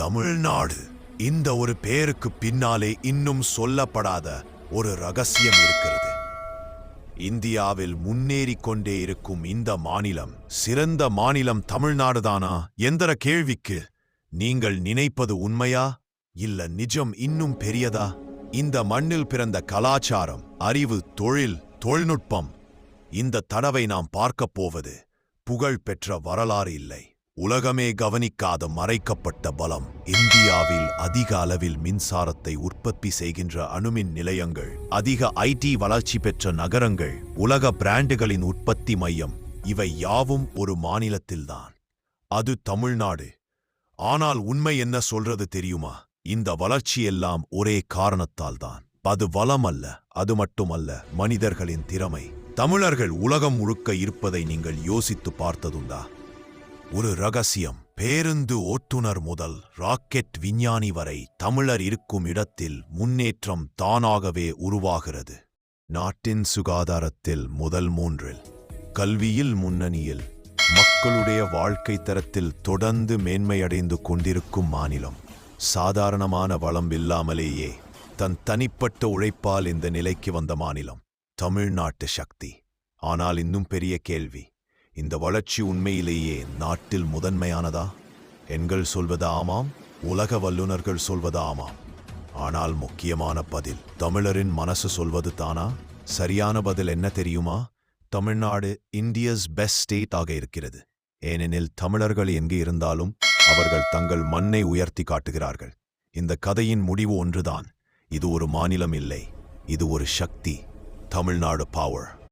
தமிழ்நாடு. இந்த ஒரு பேருக்கு பின்னாலே இன்னும் சொல்லப்படாத ஒரு ரகசியம் இருக்கிறது. இந்தியாவில் முன்னேறிக் கொண்டே இருக்கும் இந்த மாநிலம் சிறந்த மாநிலம் தமிழ்நாடுதானா? என்கிற கேள்விக்கு? நீங்கள் நினைப்பது உண்மையா? இல்ல நிஜம் இன்னும் பெரியதா? இந்த மண்ணில் பிறந்த கலாச்சாரம் அறிவு தொழில் தொழில்நுட்பம் இந்த தடவை நாம் பார்க்கப் போவது புகழ் பெற்ற வரலாறு இல்லை. உலகமே கவனிக்காத மறைக்கப்பட்ட பலம். இந்தியாவில் அதிக அளவில் மின்சாரத்தை உற்பத்தி செய்கின்ற அணுமின் நிலையங்கள் அதிக ஐடி வளர்ச்சி பெற்ற நகரங்கள் உலக பிராண்டுகளின் உற்பத்தி மையம் இவை யாவும் ஒரு மாநிலத்தில்தான். அது தமிழ்நாடு. ஆனால் உண்மை என்ன சொல்றது தெரியுமா? இந்த வளர்ச்சியெல்லாம் ஒரே காரணத்தால் தான் அது வளம் அல்ல அது மட்டுமல்ல மனிதர்களின் திறமை. தமிழர்கள் உலகம் முழுக்க இருப்பதை நீங்கள் யோசித்து பார்த்ததுண்டா? ஒரு ரகசியம். பேருந்து ஓட்டுநர் முதல் ராக்கெட் விஞ்ஞானி வரை தமிழர் இருக்கும் இடத்தில் முன்னேற்றம் தானாகவே உருவாகிறது. நாட்டின் சுகாதாரத்தில் முதல் மூன்றில் கல்வியில் முன்னணியில் மக்களுடைய வாழ்க்கை தரத்தில் தொடர்ந்து மேன்மையடைந்து கொண்டிருக்கும் மாநிலம். சாதாரணமான வளம் இல்லாமலேயே தன் தனிப்பட்ட உழைப்பால் இந்த நிலைக்கு வந்த மாநிலம் தமிழ்நாட்டு சக்தி. ஆனால் இன்னும் பெரிய கேள்வி இந்த வளர்ச்சி உண்மையிலேயே நாட்டில் முதன்மையானதா? எண்கள் சொல்வது ஆமாம் உலக வல்லுநர்கள் சொல்வது ஆமாம். ஆனால் முக்கியமான பதில் தமிழரின் மனசு சொல்வது தானா? சரியான பதில் என்ன தெரியுமா? தமிழ்நாடு இந்தியஸ் பெஸ்ட் ஸ்டேட் ஆக இருக்கிறது. ஏனெனில் தமிழர்கள் எங்கு இருந்தாலும் அவர்கள் தங்கள் மண்ணை உயர்த்தி காட்டுகிறார்கள். இந்த கதையின் முடிவு ஒன்றுதான். இது ஒரு மாநிலம் இல்லை. இது ஒரு சக்தி. தமிழ்நாடு பவர்